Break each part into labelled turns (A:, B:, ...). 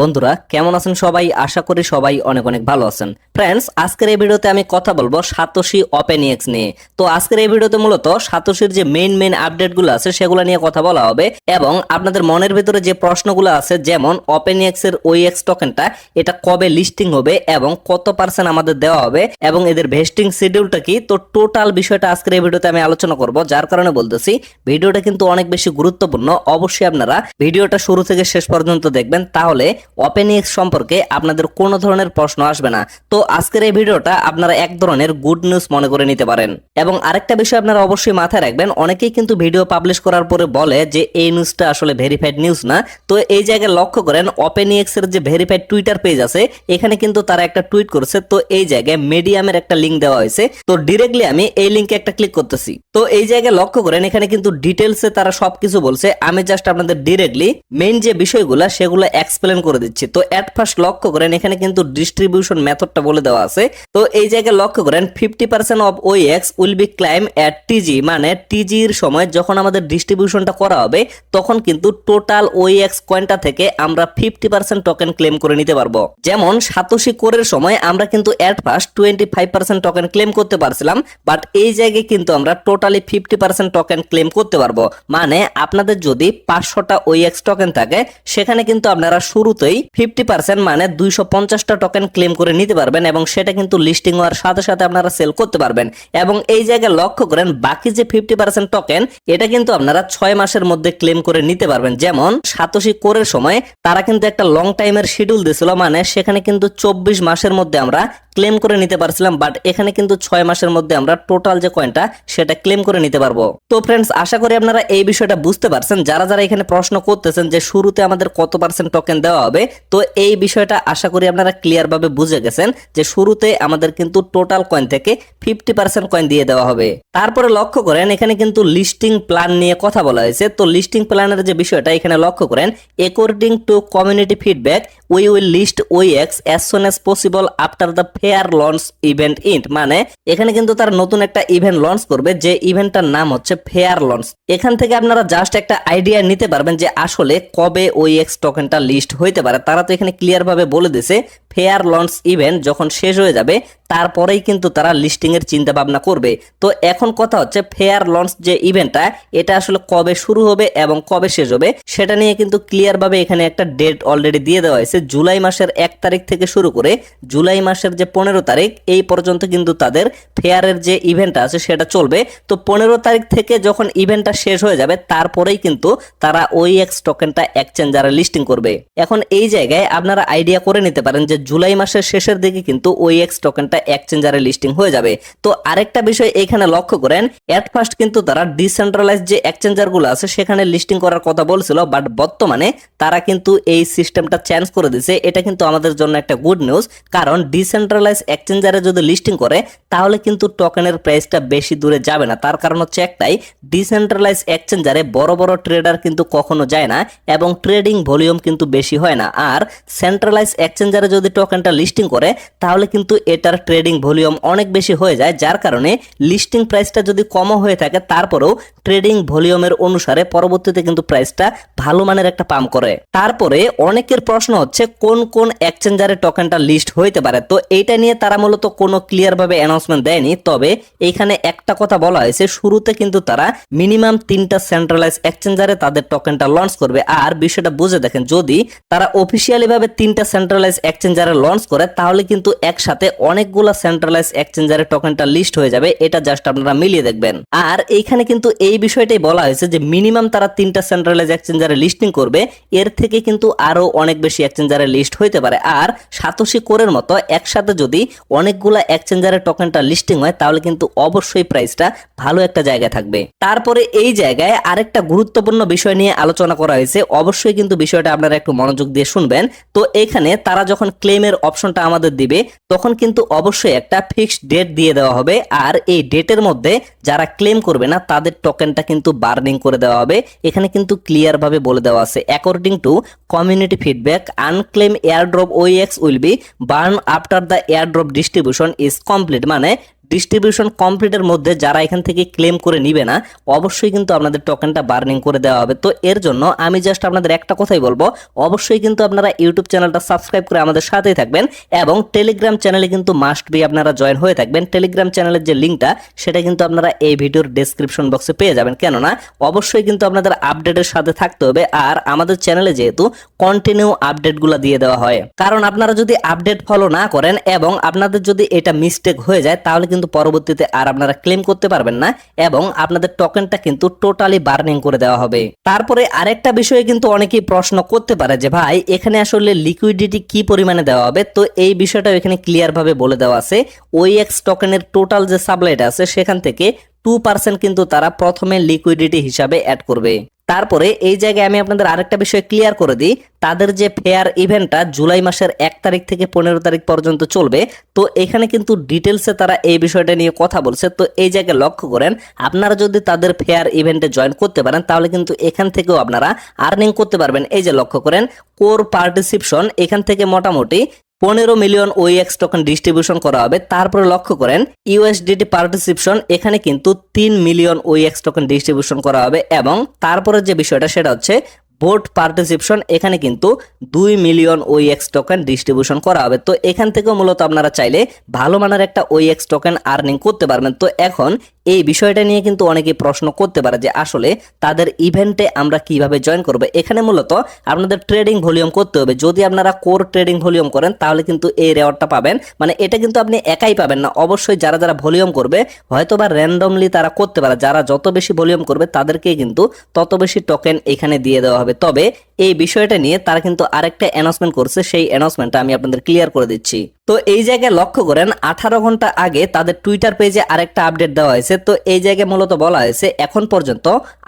A: বন্ধুরা, কেমন আছেন সবাই? আশা করি সবাই অনেক অনেক ভালো আছেন। ফ্রেন্ডস আজকের এই ভিডিওতে আমি কথা বলব সাতোশি ওপেনএক্স নিয়ে। তো আজকের এই ভিডিওতে মূলত সাতোশির যে মেইন মেইন আপডেটগুলো আছে, সেগুলো নিয়ে কথা বলা হবে এবং আপনাদের মনের ভিতরে যে প্রশ্নগুলো আছে, যেমন ওপেনএক্স এর ওই এক্স টোকেনটা এটা কবে লিস্টিং হবে এবং কত পার্সেন্ট আমাদের দেওয়া হবে এবং এদের ভেস্টিং শিডিউলটা কি? তো টোটাল বিষয়টা আজকের এই ভিডিওতে আমি আলোচনা করব, যার কারণে বলতেছি, ভিডিওটা কিন্তু অনেক বেশি গুরুত্বপূর্ণ। অবশ্যই আপনারা ভিডিওটা শুরু থেকে শেষ পর্যন্ত দেখবেন, তাহলে ওপেনএক্স সম্পর্কে আপনাদের কোনো ধরনের প্রশ্ন আসবে না। তো আজকের এই ভিডিওটা আপনারা এক ধরনের গুড নিউজ মনে করে নিতে পারেন। এবং আরেকটা বিষয় আপনারা অবশ্যই মাথায় রাখবেন, অনেকেই কিন্তু ভিডিও পাবলিশ করার পরে বলে যে এই নিউজটা আসলে ভেরিফাইড নিউজ না। তো এই জায়গায় লক্ষ্য করেন ওপেনএক্স এর যে ভেরিফাইড টুইটার পেজ আছে, এখানে কিন্তু তারা একটা টুইট করেছে। তো এই জায়গায় মিডিয়ামের একটা লিঙ্ক দেওয়া হয়েছে। তো ডিরেক্টলি আমি এই লিঙ্কে একটা ক্লিক করতেছি। তো এই জায়গায় লক্ষ্য করেন, এখানে কিন্তু ডিটেলসে তারা সবকিছু বলছে। আমি জাস্ট আপনাদের ডিরেক্টলি মেইন যে বিষয়গুলো, সেগুলো এক্সপ্লেন করে দিচ্ছি। তো এট ফার্স্ট লক্ষ্য করেন, এখানে কিন্তু ডিস্ট্রিবিউশন মেথডটা বলে দেওয়া আছে। তো এই জায়গায় লক্ষ্য করেন fifty percent of OE X will be claim at TGE মানে টিজির সময় যখন আমাদের ডিস্ট্রিবিউশনটা করা হবে, তখন কিন্তু টোটাল ওই এক্স কয়েনটা থেকে আমরা ফিফটি পার্সেন্ট টোকেন ক্লেম করে নিতে পারব। যেমন সাতোশি কোরের সময় আমরা কিন্তু at first twenty five percent token claim করতে পারছিলাম বাট এই জায়গায় কিন্তু আমরা totally fifty percent token claim করতে পারব। মানে আপনাদের যদি পাঁচশোটা ওই এক্স টোকেন থাকে, সেখানে কিন্তু আপনারা শুরুতেই ফিফটি পার্সেন্ট মানে দুইশো পঞ্চাশটা টোকেন ক্লেম করে নিতে পারবেন এবং সেটা কিন্তু লিস্টিং হওয়ার সাথে সাথে আপনারা সেল করতে পারবেন। এবং এই জায়গায় লক্ষ্য করেন, বাকি যে ফিফটি পার্সেন্ট টোকেন এটা কিন্তু আপনারা ছয় মাসের মধ্যে ক্লেম করে নিতে পারবেন। যেমন সাতোশি কোরের সময় তারা কিন্তু একটা লং টাইমের শিডিউল দিয়েছিল মানে সেখানে কিন্তু চব্বিশ মাসের মধ্যে আমরা ক্লেম করে নিতে পারছিলাম বাট এখানে কিন্তু ছয় মাসের মধ্যে আমরা টোটাল যে কয়েনটা সেটা ক্লেম করে নিতে পারব। তো ফ্রেন্ডস আশা করি আপনারা এই বিষয়টা বুঝতে পারছেন। যারা যারা এখানে প্রশ্ন করতেছেন যে শুরুতে আমাদের কত পার্সেন্ট টোকেন দেওয়া হবে, তো এই বিষয়টা আশা করি আপনারা ক্লিয়ার ভাবে বুঝে গেছেন যে শুরুতে আমাদের কিন্তু টোটাল কয়েন থেকে ফিফটি পার্সেন্ট কয়েন দিয়ে দেওয়া হবে। তারপরে লক্ষ্য করেন, এখানে কিন্তু লিস্টিং প্ল্যান নিয়ে কথা বলা হয়েছে। তো লিস্টিং প্ল্যানের যে বিষয়টা, এখানে লক্ষ্য করেন according to community feedback we will list OE X as soon as possible after the fair launch event int মানে এখানে কিন্তু তার নতুন একটা ইভেন্ট লঞ্চ করবে, যে ইভেন্টটার নাম হচ্ছে ফেয়ার লঞ্চ এখান থেকে আপনারা জাস্ট একটা আইডিয়া নিতে পারবেন যে আসলে কবে ওই এক্স টোকেনটা লিস্ট হইতে পারে। তারা তো এখানে ক্লিয়ার ভাবে বলে দিছে ফেয়ার লঞ্চ ইভেন্ট যখন শেষ হয়ে যাবে, তারপরেই কিন্তু তারা লিস্টিং এর চিন্তা ভাবনা করবে। তো এখন কথা হচ্ছে, ফেয়ার লঞ্চ যে ইভেন্টটা, এটা আসলে কবে শুরু হবে এবং কবে শেষ হবে, সেটা নিয়ে কিন্তু ক্লিয়ার ভাবে এখানে একটা ডেট অলরেডি দিয়ে দেওয়া হয়েছে। জুলাই মাসের এক তারিখ থেকে শুরু করে জুলাই মাসের যে পনেরো তারিখ, এই পর্যন্ত কিন্তু তাদের ফেয়ারের যে ইভেন্টটা আছে, সেটা চলবে। তো পনেরো তারিখ থেকে যখন ইভেন্টটা শেষ হয়ে যাবে, তারপরেই কিন্তু তারা ওই এক্স টোকেনটা এক্সচেঞ্জারে লিস্টিং করবে। এখন এই জায়গায় আপনারা আইডিয়া করে নিতে পারেন যে জুলাই মাসের শেষের দিকে কিন্তু ওই এক্স টোকেনটা এক্সচেঞ্জারে লিস্টিং হয়ে যাবে। তো আরেকটা বিষয় এখানে লক্ষ্য করেন এট ফার্স্ট কিন্তু তারা ডিসেন্ট্রালাইজ যে এক্সচেঞ্জারগুলো আছে, সেখানে লিস্টিং করার কথা বলছিল বাট বর্তমানে তারা কিন্তু এই সিস্টেমটা চেঞ্জ করে দিছে এটা কিন্তু আমাদের জন্য একটা গুড নিউজ কারণ ডিসেন্ট্রালাইজ এক্সচেঞ্জারে যদি লিস্টিং করে, তাহলে কিন্তু টোকেনের প্রাইসটা বেশি দূরে যাবে না। তার কারণ হচ্ছে একটাই ডিসেন্ট্রালাইজ এক্সচেঞ্জারে বড় বড় ট্রেডার কিন্তু কখনো যায় না, এবং ট্রেডিং ভলিউম কিন্তু বেশি হয় না। আর সেন্ট্রালাইজ এক্সচেঞ্জারে যদি টোকেনটা লিস্টিং করে, তাহলে কিন্তু এটার ট্রেডিং ভলিউম অনেক বেশি হয়ে যায়। যার কারণে লিস্টিং প্রাইসটা যদি কমও হয়ে থাকে, তারপরেও ট্রেডিং ভলিউমের অনুসারে পরবর্তীতে কিন্তু প্রাইসটা ভালো মানের একটা পাম্প করে। তারপরে অনেকের প্রশ্ন হচ্ছে, কোন কোন এক্সচেঞ্জারে টোকেনটা লিস্ট হইতে পারে? তো এইটা নিয়ে তারা মূলত কোনো ক্লিয়ার ভাবে অ্যানাউন্সমেন্ট দেয়নি। তবে এখানে একটা কথা বলা হয়েছে, শুরুতে কিন্তু তারা মিনিমাম তিনটা সেন্ট্রালাইজ এক্সচেঞ্জারে তাদের টোকেনটা লঞ্চ করবে। আর বিষয়টা বুঝে দেখেন, যদি তারা অফিসিয়ালি ভাবে তিনটা সেন্ট্রালাইজ এক্সচেঞ্জারে লঞ্চ করে, তাহলে কিন্তু একসাথে অনেকগুলা সেন্ট্রালাইজ এক্সচেঞ্জারে টোকেনটা লিস্ট হয়ে যাবে। এটা জাস্ট আপনারা মিলিয়ে দেখবেন। আর এইখানে কিন্তু এই বিষয়টাই বলা হয়েছে যে মিনিমাম তারা তিনটা সেন্ট্রালাইজ এক্সচেঞ্জারে লিস্টিং করবে, এর থেকে কিন্তু আরও অনেক বেশি এক্সচেঞ্জারে লিস্ট হইতে পারে। আর সাতোশি কোরের মতো একসাথে যদি অনেকগুলা এক্সচেঞ্জারে টোকেনটা লিস্টিং হয়, তাহলে কিন্তু অবশ্যই প্রাইসটা ভালো একটা জায়গায় থাকবে। তারপরে এই জায়গায় আরেকটা গুরুত্বপূর্ণ বিষয় নিয়ে আলোচনা করা হয়েছে। অবশ্যই কিন্তু বিষয়টা আপনারা একটু মনোযোগ দিয়ে শুনবেন। তো এখানে তারা যখন ক্লেমের অপশনটা আমাদের দিবে, তখন কিন্তু অবশ্যই একটা ফিক্সড ডেট দিয়ে দেওয়া হবে। আর এই ডেটের মধ্যে যারা ক্লেম করবে না, তাদের টোকেনটা কিন্তু বার্নিং করে দেওয়া হবে। এখানে কিন্তু ক্লিয়ারভাবে বলে দেওয়া আছে according to community feedback unclaim airdrop OEX will be burn after the airdrop distribution is complete মানে ডিস্ট্রিবিউশন কমপ্লিটের মধ্যে যারা এখান থেকে ক্লেম করে নিবে না, অবশ্যই কিন্তু আপনাদের টোকেনটা বার্নিং করে দেওয়া হবে। তো এর জন্য আমি জাস্ট আপনাদের একটা কথাই বলব, অবশ্যই কিন্তু আপনারা ইউটিউব চ্যানেলটা সাবস্ক্রাইব করে আমাদের সাথেই থাকবেন এবং টেলিগ্রাম চ্যানেলে কিন্তু মাস্ট বি আপনারা জয়েন হয়ে থাকবেন। টেলিগ্রাম চ্যানেলের যে লিঙ্কটা সেটা কিন্তু আপনারা এই ভিডিওর ডেসক্রিপশন বক্সে পেয়ে যাবেন। কেননা, অবশ্যই কিন্তু আপনাদের আপডেটের সাথে থাকতে হবে আর আমাদের চ্যানেলে যেহেতু কন্টিনিউ আপডেটগুলো দিয়ে দেওয়া হয়। কারণ আপনারা যদি আপডেট ফলো না করেন এবং আপনাদের যদি এটা মিস্টেক হয়ে যায়, তাহলে কিন্তু পরবর্তীতে আর আপনারা ক্লেম করতে পারবেন না এবং আপনাদের টোকেনটা কিন্তু টোটালি বার্নিং করে দেওয়া হবে। তারপরে আরেকটা বিষয়ে কিন্তু অনেকেই প্রশ্ন করতে পারে যে, ভাই, এখানে আসলে লিকুইডিটি কি পরিমাণে দেওয়া হবে? তো এই বিষয়টা এখানে ক্লিয়ার ভাবে বলে দেওয়া আছে। ওই এক্স টোকেনের টোটাল যে সাপ্লাইটা আছে, সেখান থেকে টু পার্সেন্ট কিন্তু তারা প্রথমে লিকুইডিটি হিসাবে অ্যাড করবে। তারপরে এই জায়গায় আমি আপনাদের আরেকটা বিষয় ক্লিয়ার করে দিই। তাদের যে ফেয়ার ইভেন্টটা জুলাই মাসের এক তারিখ থেকে পনেরো তারিখ পর্যন্ত চলবে, তো এখানে কিন্তু ডিটেলসে তারা এই বিষয়টা নিয়ে কথা বলছে। তো এই জায়গায় লক্ষ্য করেন, আপনারা যদি তাদের ফেয়ার ইভেন্টে জয়েন করতে পারেন, তাহলে কিন্তু এখান থেকেও আপনারা আর্নিং করতে পারবেন। এই যে লক্ষ্য করেন কোর পার্টিসিপশন এখান থেকে মোটামুটি পনেরো মিলিয়ন ওইএক্স টোকেন ডিস্ট্রিবিউশন করা হবে। তারপরে লক্ষ্য করেন ইউএসডিটি পার্টিসিপশন এখানে কিন্তু তিন মিলিয়ন ওইএক্স টোকেন ডিস্ট্রিবিউশন করা হবে এবং তারপরে যে বিষয়টা সেটা হচ্ছে ভোট পার্টিসিপশন এখানে কিন্তু দুই মিলিয়ন ওইএক্স টোকেন ডিস্ট্রিবিউশন করা হবে। তো এখান থেকেও মূলত আপনারা চাইলে ভালো মানের একটা ওইএক্স টোকেন আর্নিং করতে পারবেন। তো এখন এই বিষয়টা নিয়ে কিন্তু অনেকে প্রশ্ন করতে পারে যে আসলে তাদের ইভেন্টে আমরা কীভাবে জয়েন করব। এখানে মূলত আপনাদের ট্রেডিং ভলিউম করতে হবে। যদি আপনারা কোর ট্রেডিং ভলিউম করেন, তাহলে কিন্তু এই রেওয়ার্ডটা পাবেন। মানে এটা কিন্তু আপনি একাই পাবেন না। অবশ্যই যারা যারা ভলিউম করবে হয়তো বা র্যান্ডমলি তারা করতে পারে। যারা যত বেশি ভলিউম করবে, তাদেরকেই কিন্তু তত বেশি টোকেন এখানে দিয়ে দেওয়া হবে। তবে এই বিষয়টা নিয়ে তারা কিন্তু আরেকটা অ্যানাউন্সমেন্ট করছে। সেই অ্যানাউন্সমেন্টটা আমি আপনাদের ক্লিয়ার করে দিচ্ছি। তো এই জায়গায় লক্ষ্য করেন, আঠারো ঘণ্টা আগে তাদের টুইটার পেজে আরেকটা আপডেট দেওয়া হয়েছে। তো এই জায়গায় মূলত বলা হয়েছে, এখন পর্যন্ত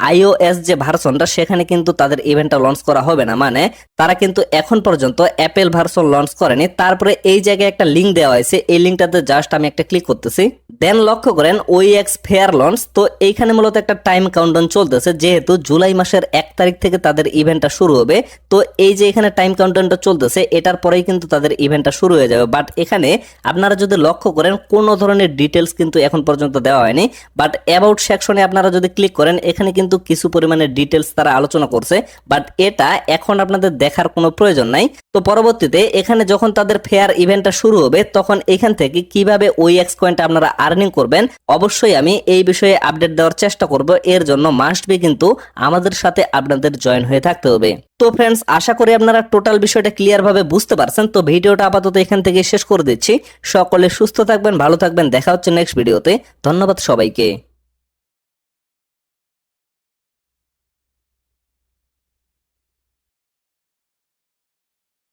A: আইওএস যে ভার্সনটা, সেখানে কিন্তু তাদের ইভেন্টটা লঞ্চ করা হবে না। মানে তারা কিন্তু এখন পর্যন্ত অ্যাপেল ভার্সন লঞ্চ করেনি। তারপরে এই জায়গায় একটা লিঙ্ক দেওয়া হয়েছে। এই লিঙ্কটাতে জাস্ট আমি একটা ক্লিক করতেছি। দেন লক্ষ্য করেন ওই এক্স ফেয়ার লঞ্চ তো এইখানে মূলত একটা টাইম কাউন্টডাউন চলতেছে, যেহেতু জুলাই মাসের এক তারিখ থেকে তাদের ইভেন্টটা শুরু হবে। তো এই যে এখানে টাইম কাউন্টডাউনটা চলতেছে, এটার পরেই কিন্তু তাদের ইভেন্টটা শুরু হয়ে যাবে। বাট এখানে আপনারা যদি লক্ষ্য করেন, কোনো ধরনের ডিটেলস কিন্তু এখন পর্যন্ত দেওয়া হয়নি। বাট অ্যাবাউট সেকশনে আপনারা যদি ক্লিক করেন, এখানে কিন্তু কিছু পরিমাণে ডিটেলস তারা আলোচনা করছে। বাট এটা এখন আপনাদের দেখার কোনো প্রয়োজন নাই। তো পরবর্তীতে এখানে যখন তাদের ফেয়ার ইভেন্টটা শুরু হবে, তখন এখান থেকে কীভাবে ওই এক্স কয়েনটা আপনারা আর্নিং করবেন, অবশ্যই আমি এই বিষয়ে আপডেট দেওয়ার চেষ্টা করব। এর জন্য মাস্ট বি কিন্তু আমাদের সাথে আপনাদের জয়েন হয়ে থাকতে হবে। তো ফ্রেন্ডস আশা করি আপনারা টোটাল বিষয়টা ক্লিয়ার ভাবে বুঝতে পারছেন। তো ভিডিওটা আপাতত এখান থেকে শেষ করে দিচ্ছি। সকলে সুস্থ থাকবেন, ভালো থাকবেন। দেখা হচ্ছে নেক্সট ভিডিওতে ধন্যবাদ সবাইকে।